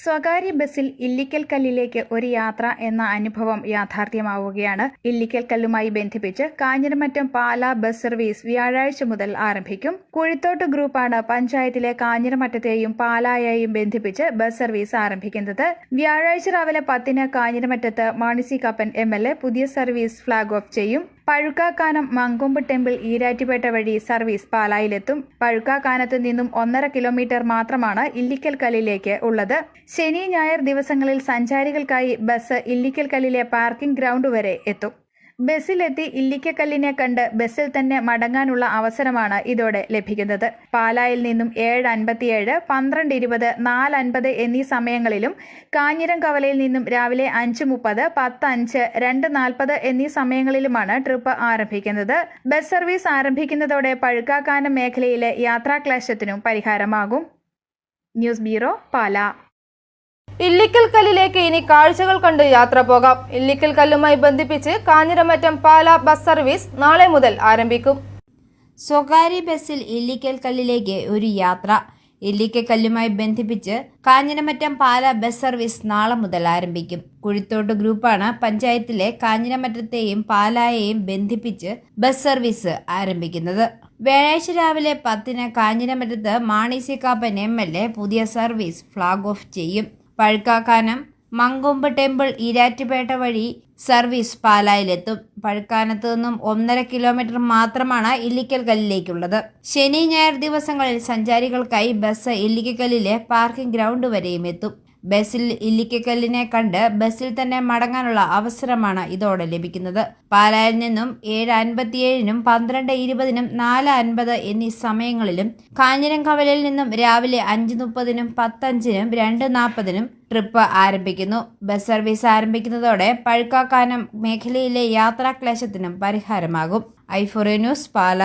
സ്വകാര്യ ബസ്സിൽ ഇല്ലിക്കൽ കല്ലിലേക്ക് ഒരു യാത്ര എന്ന അനുഭവം യാഥാർത്ഥ്യമാവുകയാണ്. ഇല്ലിക്കൽ കല്ലുമായി ബന്ധിപ്പിച്ച് കാഞ്ഞിരമറ്റം പാല ബസ് സർവീസ് വ്യാഴാഴ്ച മുതൽ ആരംഭിക്കും. കുഴിത്തോട്ട് ഗ്രൂപ്പാണ് പഞ്ചായത്തിലെ കാഞ്ഞിരമറ്റത്തെയും പാലായെയും ബന്ധിപ്പിച്ച് ബസ് സർവീസ് ആരംഭിക്കുന്നത്. വ്യാഴാഴ്ച രാവിലെ പത്തിന് കാഞ്ഞിരമറ്റത്ത് മാണിസി കപ്പൻ എം പുതിയ സർവീസ് ഫ്ളാഗ് ഓഫ് ചെയ്യും. പഴുക്കാക്കാനം മങ്കൊമ്പ് ടെമ്പിൾ ഈരാറ്റുപേട്ട വഴി സർവീസ് പാലായിലെത്തും. പഴുക്കാക്കാനത്ത് നിന്നും ഒന്നര കിലോമീറ്റർ മാത്രമാണ് ഇല്ലിക്കൽ കല്ലിലേക്ക് ഉള്ളത്. ശനി ഞായർ ദിവസങ്ങളിൽ സഞ്ചാരികൾക്കായി ബസ് ഇല്ലിക്കൽ കല്ലിലെ പാർക്കിംഗ് ഗ്രൗണ്ട് വരെ എത്തും. ബസ്സിലെത്തി ഇല്ലിക്കക്കല്ലിനെ കണ്ട് ബസ്സിൽ തന്നെ മടങ്ങാനുള്ള അവസരമാണ് ഇതോടെ ലഭിക്കുന്നത്. പാലായിൽ നിന്നും ഏഴ് അൻപത്തിയേഴ് പന്ത്രണ്ട് ഇരുപത് നാല് അൻപത് എന്നീ സമയങ്ങളിലും കാഞ്ഞിരം കവലയിൽ നിന്നും രാവിലെ അഞ്ച് മുപ്പത് പത്ത് അഞ്ച് രണ്ട് നാൽപ്പത് എന്നീ സമയങ്ങളിലുമാണ് ട്രിപ്പ് ആരംഭിക്കുന്നത്. ബസ് സർവീസ് ആരംഭിക്കുന്നതോടെ പഴുക്കാക്കാനം മേഖലയിലെ യാത്രാക്ലേശത്തിനും പരിഹാരമാകും. News bureau Pala. ഇല്ലിക്കൽ കല്ലിലേക്ക് ഇനി കാഴ്ചകൾ കണ്ട് യാത്ര പോകാം. ഇല്ലിക്കൽ കല്ലുമായി ബന്ധിപ്പിച്ച് കാഞ്ഞിരമറ്റം പാല ബസ് സർവീസ് നാളെ മുതൽ ആരംഭിക്കും. സ്വകാര്യ ബസ്സിൽ ഇല്ലിക്കൽ കല്ലിലേക്ക് ഒരു യാത്ര. ഇല്ലിക്കൽ കല്ലുമായി ബന്ധിപ്പിച്ച് കാഞ്ഞിരമറ്റം പാല ബസ് സർവീസ് നാളെ മുതൽ ആരംഭിക്കും. കുഴിത്തോട്ട് ഗ്രൂപ്പാണ് പഞ്ചായത്തിലെ കാഞ്ഞിരമറ്റത്തെയും പാലായെയും ബന്ധിപ്പിച്ച് ബസ് സർവീസ് ആരംഭിക്കുന്നത്. വ്യാഴാഴ്ച രാവിലെ പത്തിന് കാഞ്ഞിരമറ്റത്ത് Mani C Kappan M L A പുതിയ സർവീസ് ഫ്ളാഗ് ഓഫ് ചെയ്യും. പഴുക്കാക്കാനം മങ്കൊമ്പ് ടെമ്പിൾ ഈരാറ്റുപേട്ട വഴി സർവീസ് പാലായിലെത്തും. പഴുക്കാനത്ത് നിന്നും ഒന്നര കിലോമീറ്റർ മാത്രമാണ് ഇല്ലിക്കൽ കല്ലിലേക്കുള്ളത് ശനി ഞായർ ദിവസങ്ങളിൽ സഞ്ചാരികൾക്കായി ബസ് ഇല്ലിക്കൽ കല്ലിലെ പാർക്കിംഗ് ഗ്രൗണ്ട് വരെയും എത്തും. ബസ്സിൽ ഇല്ലിക്കക്കല്ലിനെ കണ്ട് ബസിൽ തന്നെ മടങ്ങാനുള്ള അവസരമാണ് ഇതോടെ ലഭിക്കുന്നത്. പാലായിൽ നിന്നും ഏഴ് അൻപത്തിയേഴിനും പന്ത്രണ്ട് ഇരുപതിനും നാല് അൻപത് എന്നീ സമയങ്ങളിലും കാഞ്ഞിരം കവലയിൽ നിന്നും രാവിലെ അഞ്ച് മുപ്പതിനും പത്തഞ്ചിനും രണ്ട് നാൽപ്പതിനും ട്രിപ്പ് ആരംഭിക്കുന്നു. ബസ് സർവീസ് ആരംഭിക്കുന്നതോടെ പഴുക്കാക്കാനം മേഖലയിലെ യാത്രാക്ലേശത്തിനും പരിഹാരമാകും. ഐഫോറി ന്യൂസ് പാല.